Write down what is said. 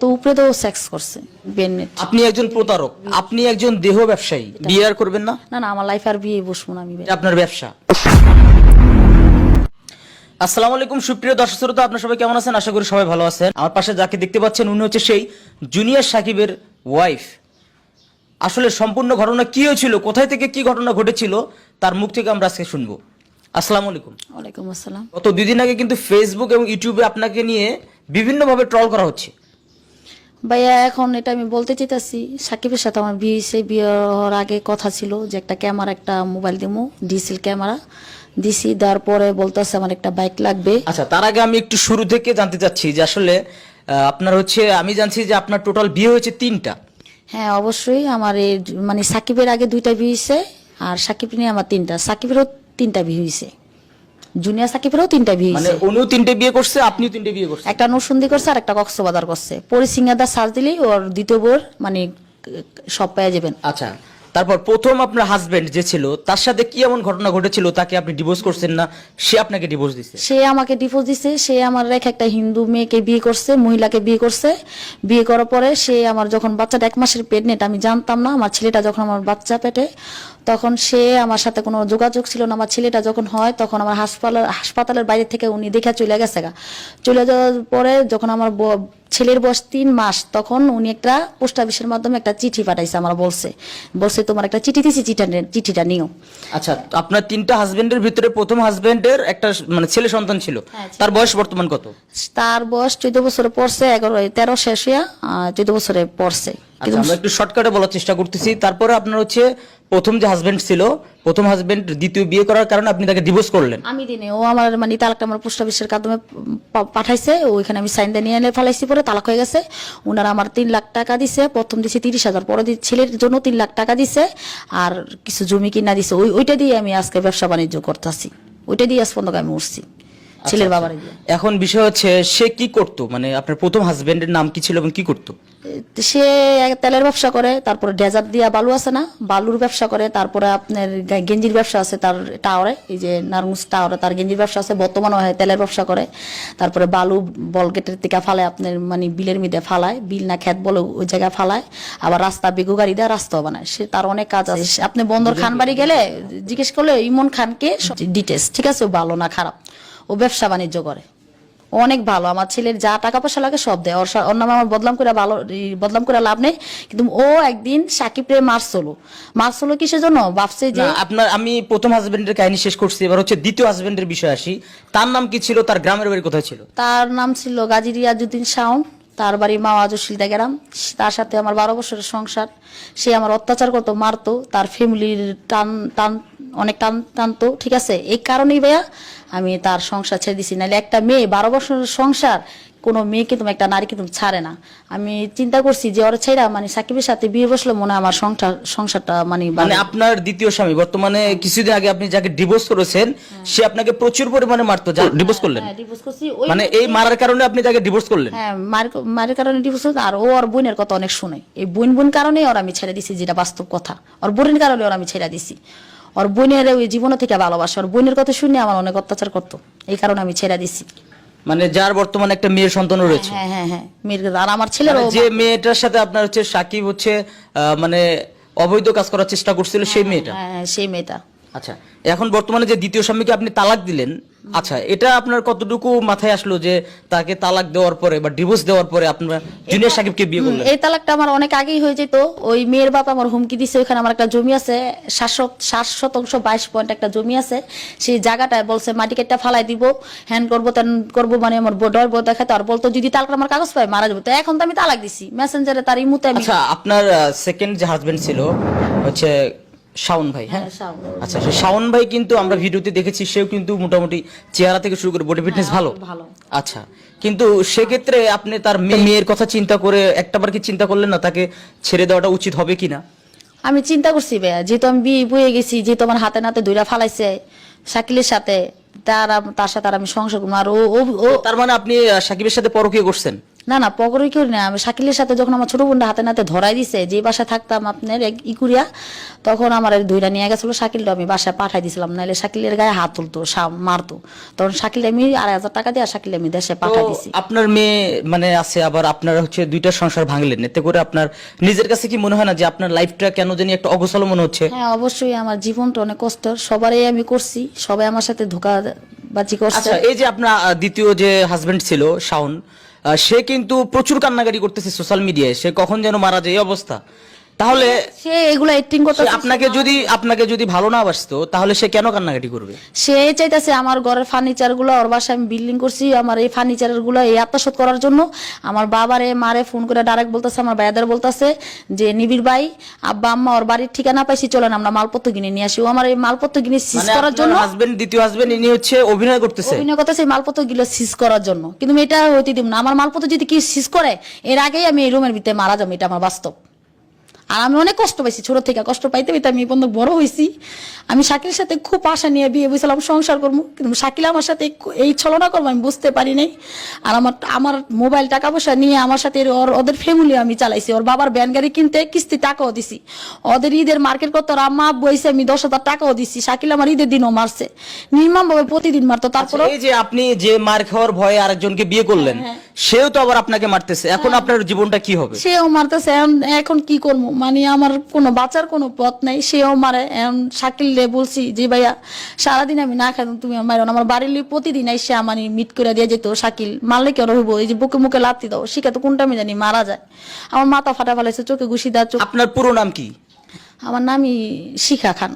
তো উপরে তো সেক্স করছে আপনি একজন প্রতারক আপনি একজন দেহ ব্যবসায়ী বিয়ে আর করবেন না? না না আমার লাইফ আর বিয়ে বসবো না আমি আপনার ব্যবসা। আসসালামু আলাইকুম সুপ্রিয় দর্শক শ্রোতা আপনার সবাই কেমন আছেন? আশা করি সবাই ভালো আছেন। আমার পাশে যাকে দেখতে পাচ্ছেন উনি হচ্ছে সেই জুনিয়র সাকিবের ওয়াইফ আসলে সম্পূর্ণ ঘটনা কি হয়েছিল কোথায় থেকে কি ঘটনা ঘটেছিল তার মুখ থেকে আমরা আজকে শুনব। আসসালামু আলাইকুম। ওয়ালাইকুম আসসালাম। গত দুদিন আগে কিন্তু ফেসবুক এবং ইউটিউবে আপনাকে নিয়ে বিভিন্নভাবে ট্রল করা হচ্ছে। ভাইয়া এখন এটা আমি বলতে চাইতেছি সাকিবের সাথে আমার বিয়ে হয়েছে বিয়ে হওয়ার আগে কথা ছিল যে একটা ক্যামেরা একটা মোবাইল দিমু ডিসিল ক্যামেরা। দিছি দেওয়ার পরে বলতেছে আমার একটা বাইক লাগবে। আচ্ছা তার আগে আমি একটু শুরু থেকে জানতে চাচ্ছি যে আসলে আপনার হচ্ছে আমি জানছি যে আপনার টোটাল বিয়ে হয়েছে তিনটা। হ্যাঁ অবশ্যই আমার মানে সাকিবের আগে দুইটা বিয়ে হয়েছে আর সাকিব নিয়ে আমার তিনটা। সাকিবেরও তিনটা বিয়ে হয়েছে জুনিয়র সাকিবেরও তিনটা বিয়ে মানে উনিও তিনটে বিয়ে করছে আপনিও তিনটে বিয়ে করছেন। একটা নরসুন্দি করছে আর একটা কক্সবাজার করছে। পরিসিঙ্গাদার সার্চ দিলেই ওর দ্বিতীয় বোর মানে সব পেয়ে যাবেন। আচ্ছা। তারপর প্রথম আপনার হাজবেন্ড যে ছিল, তার সাথে কি এমন ঘটনা ঘটেছিল তাকে আপনি ডিভোর্স করছেন না? সে আপনাকে ডিভোর্স দিছে? সে আমাকে ডিভোর্স দিছে, সে আমার এক একটা হিন্দু মেয়েকে বিয়ে করছে, মহিলাকে বিয়ে করছে। বিয়ে করার পরে সে আমার যখন বাচ্চাটা এক মাসের প্রেগনেন্ট আমি জানতাম না, আমার ছেলেটা যখন আমার বাচ্চা পেটে, তখন সে আমার সাথে কোনো যোগাযোগ ছিল না। আমার ছেলেটা যখন হয়, তখন আমার হাসপাতাল হাসপাতালের বাইরে থেকে উনি দেখে চলে গেছে চলে যাওয়ার পরে যখন আমার ছেলের বয়স তিন মাস তখন উনি একটা পোস্ট অফিসের মাধ্যমে একটা চিঠি পাঠাইছে আমার বলছে বলছে তোমার একটা চিঠি দিছি চিঠিটা চিঠিটা নিও। আচ্ছা আপনার তিনটা হাজবেন্ডের ভিতরে প্রথম হাজবেন্ডের একটা মানে ছেলে সন্তান ছিল। হ্যাঁ, তার বয়স বর্তমান কত? তার বয়স চোদ্দ বছরে পড়ছে এগারো তেরো শেষ হইয়া চোদ্দ বছরে পড়ছে। আচ্ছা আমরা একটু শর্টকাটে বলার চেষ্টা করতেছি। তারপরে আপনার হচ্ছে প্রথম যে হাজবেন্ড ছিল, প্রথম হাজবেন্ড দ্বিতীয় বিয়ে করার কারণে আপনি তাকে ডিভোর্স করলেন। আমি দিনে, ও আমার মানে তালাকটা আমার পোস্ট অফিসের পা- পাঠাইছে ওইখানে আমি সাইন দিয়ে নিয়ে এনে ফেলাইছি পরে তালাক হয়ে গেছে। ওনারা আমার তিন লাখ টাকা দিছে, প্রথম দিছে তিরিশ হাজার, পরে ছেলের জন্য তিন লাখ টাকা দিছে, আর কিছু জমি কিনা দিছে, ওই, ওইটা দিয়ে আমি আজকে ব্যবসা বাণিজ্য করতেছি। ওইটা দিয়ে আজ পর্যন্ত আমি উঠছি। ছেলের বাবারে দিয়ে। এখন বিষয় হচ্ছে সে কি করতো? মানে আপনার প্রথম হাজবেন্ডের নাম কি ছিল এবং কি করতো? সে তেলের ব্যবসা করে তারপরে ডেজার্ট দিয়া বালু আছে না বালুর ব্যবসা করে তারপরে আপনার গেঞ্জির ব্যবসা আছে তার টাওয়ারে এই যে নারগুস টাওয়ারে তার গেঞ্জির ব্যবসা আছে বর্তমানে হয় তেলের ব্যবসা করে। তারপরে বালু বলগেটের থেকে ফালায় আপনার মানে বিলের মধ্যে ফালায় বিল না খেত বলে ওই জায়গায় ফালায় আবার রাস্তা বেগু গাড়ি দেয় রাস্তাও বানায়। সে তার অনেক কাজ আছে। আপনি বন্দর খান বাড়ি গেলে জিজ্ঞেস করলে ইমন খানকে ডিটেলস ঠিক আছে? ভালো না খারাপ। ও ব্যবসা বাণিজ্য করে। ও অনেক ভালো। আমার ছেলের যা টাকা পয়সা লাগে সব দেয়। ওর ওর নামে আমার বদলাম করে ভালো বদলাম করে লাভ নেই। কিন্তু ও একদিন সাকিবরে মারছিল মারছিল কিসের জন্য? ভাবছে যে আপনার আমি প্রথম হাজবেন্ডের কাহিনী শেষ করছি। এবার হচ্ছে দ্বিতীয় হাজবেন্ডের বিষয় আসি। তার নাম কি ছিল? তার গ্রামের বাড়ি কোথায় ছিল? তার নাম ছিল গাজী রিয়াজুদ্দিন শাওন। তার বাড়ি মাওয়াজু শিলদা গ্রাম। তার সাথে আমার বারো বছরের সংসার। সে আমার অত্যাচার করতো মারতো। তার ফ্যামিলির টান টান অনেক টান টানতো ঠিক আছে? এই কারণেই ভাইয়া আমি তার সংসার ছেড়ে দিছি। নাহলে একটা মেয়ে বারো বছরের সংসার কোনো মেয়েকে তুমি একটা নারীকে তুমি ছাড়ে না। আমি চিন্তা করছি যে ওরা ছেড়া মানে সাকিবের সাথে বিয়ে বসলে মনে আমার সংসার সংসারটা মানে মানে আপনার দ্বিতীয় স্বামী বর্তমানে কিছুদিন আগে আপনি যাকে ডিভোর্স করেছেন সে আপনাকে প্রচুর পরিমাণে মারতো যা ডিভোর্স করলেন? হ্যাঁ, করছি। ওই মানে এই মারার কারণে আপনি তাকে ডিভোর্স করলেন? হ্যাঁ মার মারের কারণে ডিভোর্স আর ও ওর বোনের কথা অনেক শুনে। এই বোন বোন কারণে ওর আমি ছেড়ে দিছি যেটা বাস্তব কথা। ওর বোনের কারণে ওর আমি ছেড়ে দিছি। ওর বোনের ওই জীবন থেকে ভালোবাসে। ওর বোনের কথা শুনে আমার অনেক অত্যাচার করতো। এই কারণে আমি ছেড়ে দিছি। মানে যার বর্তমানে একটা মেয়ের সন্তানও রয়েছে। হ্যাঁ হ্যাঁ হ্যাঁ মেয়ের আর আমার ছেলেরও মানে যে মেয়েটার সাথে আপনার হচ্ছে সাকিব হচ্ছে মানে অবৈধ কাজ করার চেষ্টা করছিল সেই মেয়েটা? হ্যাঁ হ্যাঁ, সেই মেয়েটা। আচ্ছা এখন বর্তমানে যে দ্বিতীয় স্বামীকে আপনি তালাক দিলেন আচ্ছা এটা আপনার কতটুকু মাথায় আসলো যে তাকে তালাক দেওয়ার পরে বা ডিভোর্স দেওয়ার পরে আপনার জুনিয়র সাকিবকে বিয়ে করলেন? এই তালাকটা আমার অনেক আগেই হয়ে যেত। ওই মেয়ের বাপ আমার হুমকি দিছে ওখানে আমার একটা জমি আছে সাতশো সাত শতাংশ বাইশ পয়েন্ট একটা জমি আছে। সেই জায়গাটায় বলছে মাটি কেটটা ফালাই দিব হ্যান্ড করব তেন করব মানে আমার ডর বউ দেখাতে আর বলতো যদি তালাকটা আমার কাগজ পায় মারা যাব। তো এখন তো আমি তালাক দিছি। মেসেঞ্জারে তার ইমুতে আমি আচ্ছা আপনার সেকেন্ড যে হাজবেন্ড ছিল হচ্ছে শাওন ভাই হ্যাঁ? হ্যাঁ, আচ্ছা শাওন ভাই কিন্তু আমরা ভিডিওতে দেখেছি সেও কিন্তু মোটামুটি চেহারা থেকে শুরু করে বডি ফিটনেস ভালো। ভালো। আচ্ছা কিন্তু সেক্ষেত্রে আপনি তার মেয়ে- মেয়ের কথা চিন্তা করে একটাবার কি চিন্তা করলেন না তাকে ছেড়ে দেওয়াটা উচিত হবে কিনা? আমি চিন্তা করছি ভাইয়া যেহেতু আমি বিয়ে বয়ে গেছি যেহেতু আমার হাতে নাতে দুইটা ফালাইছে শাকিলের সাথে তার তার সাথে আর আমি সংসার করব আর ও তার মানে আপনি সাকিবের সাথে পরকীয় করছেন? না না পকরে কেউ না। আমি শাকিলের সাথে যখন আমার ছোট বোনটা হাতে নাতে ধরাই দিছে যে বাসায় থাকতাম আপনার ইকুরিয়া তখন আমার দুইটা নিয়ে গেছিল শাকিলটা আমি বাসায় পাঠাই দিছিলাম। নাহলে শাকিলের গায়ে হাত তুলতো মারতো। তখন শাকিল আমি আড়াই হাজার টাকা দিয়ে শাকিল আমি দেশে পাঠাই দিছি। আপনার মেয়ে মানে আছে আবার আপনার হচ্ছে দুইটা সংসার ভাঙলেন। এতে করে আপনার নিজের কাছে কি মনে হয় না যে আপনার লাইফটা কেন জানি একটা অগোছালো মনে হচ্ছে? হ্যাঁ অবশ্যই আমার জীবনটা অনেক কষ্টের। সবারই আমি করছি সবাই আমার সাথে করছে। আচ্ছা এই যে আপনার দ্বিতীয় যে হাজবেন্ড ছিল, শাওন সে কিন্তু প্রচুর কান্নাকাটি করতেছে সোশ্যাল মিডিয়ায় সে কখন যেন মারা যায় এই অবস্থা? তাহলে সে এগুলো এক্টিং করতে আপনাকে যদি আপনাকে যদি ভালো না বাসতো তাহলে সে কেন কান্নাকাটি করবে? সে চাইতেছে আমার ঘরের ফার্নিচারগুলো ওর বাসায় আমি বিল্ডিং করছি আমার এই ফার্নিচারগুলো এই আত্মসাৎ করার জন্য। আমার বাবারে মারে ফোন করে ডাইরেক্ট বলতেছে আমার ভাইয়াদের বলতেছে যে নিবিড় ভাই আব্বা আম্মা ওর বাড়ির ঠিকানা পাইছি চলেন আমরা মালপত্র কিনে নিয়ে আসি। ও আমার এই মালপত্র কিনে সিজ মানে করার জন্য হাজবেন্ড দ্বিতীয় হাজবেন্ড ইনি হচ্ছে অভিনয় করতেছে। অভিনয় করতেছে মালপত্রগুলো সিজ করার জন্য। কিন্তু এটা হইতে দিব না। আমার মালপত্র যদি কি সিজ করে এর আগেই আমি এই রুমের ভিতরে মারা যাব এটা আমার বাস্তব। আর আমি অনেক কষ্ট পাইছি ছোট থেকে। কষ্ট পাইতে পাইতে আমি পর্যন্ত বড় হয়েছি আমি শাকিলের সাথে খুব আশা নিয়ে বিয়ে বসেছিলাম সংসার করব। কিন্তু শাকিল আমার সাথে এই- ছলনা করব আমি বুঝতে পারি নাই। আর আমার আমার মোবাইল টাকা পয়সা নিয়ে আমার সাথে ওর ওদের ফ্যামিলি আমি চালাইছি। ওর বাবার ব্যান গাড়ি কিনতে কিস্তি টাকাও দিছি। ওদের ঈদের মার্কেট করতে ওর আম্মা বইছে আমি দশ হাজার টাকাও দিছি। শাকিল আমার ঈদের দিনও মারছে। নির্মাম ভাবে প্রতিদিন মারতো তারপরে এই যে আপনি যে মার খাওয়ার ভয়ে আরেকজনকে বিয়ে করলেন হ্যাঁ, সেও তো আবার আপনাকে মারতেছে। এখন আপনার জীবনটা কি হবে? সেও মারতেছে এখন কি করব? মানে আমার কোনো বাঁচার কোনো পথ নাই। সেও মারে এমন শাকিল রে বলছি যে ভাইয়া সারাদিন আমি না খাই তুমি আমার মারো আমার বাড়ির লোক প্রতিদিন এসে আমার মিট করে দিয়ে যেত। শাকিল মারলে কেন হব এই যে বুকে মুখে লাত্তি দাও শিখে তো কোনটা আমি জানি মারা যায়। আমার মাথা ফাটা ফালাইছে চোখে ঘুষি দেওয়া চোখ আপনার পুরো নাম কি? আমার নামই শিখা খান।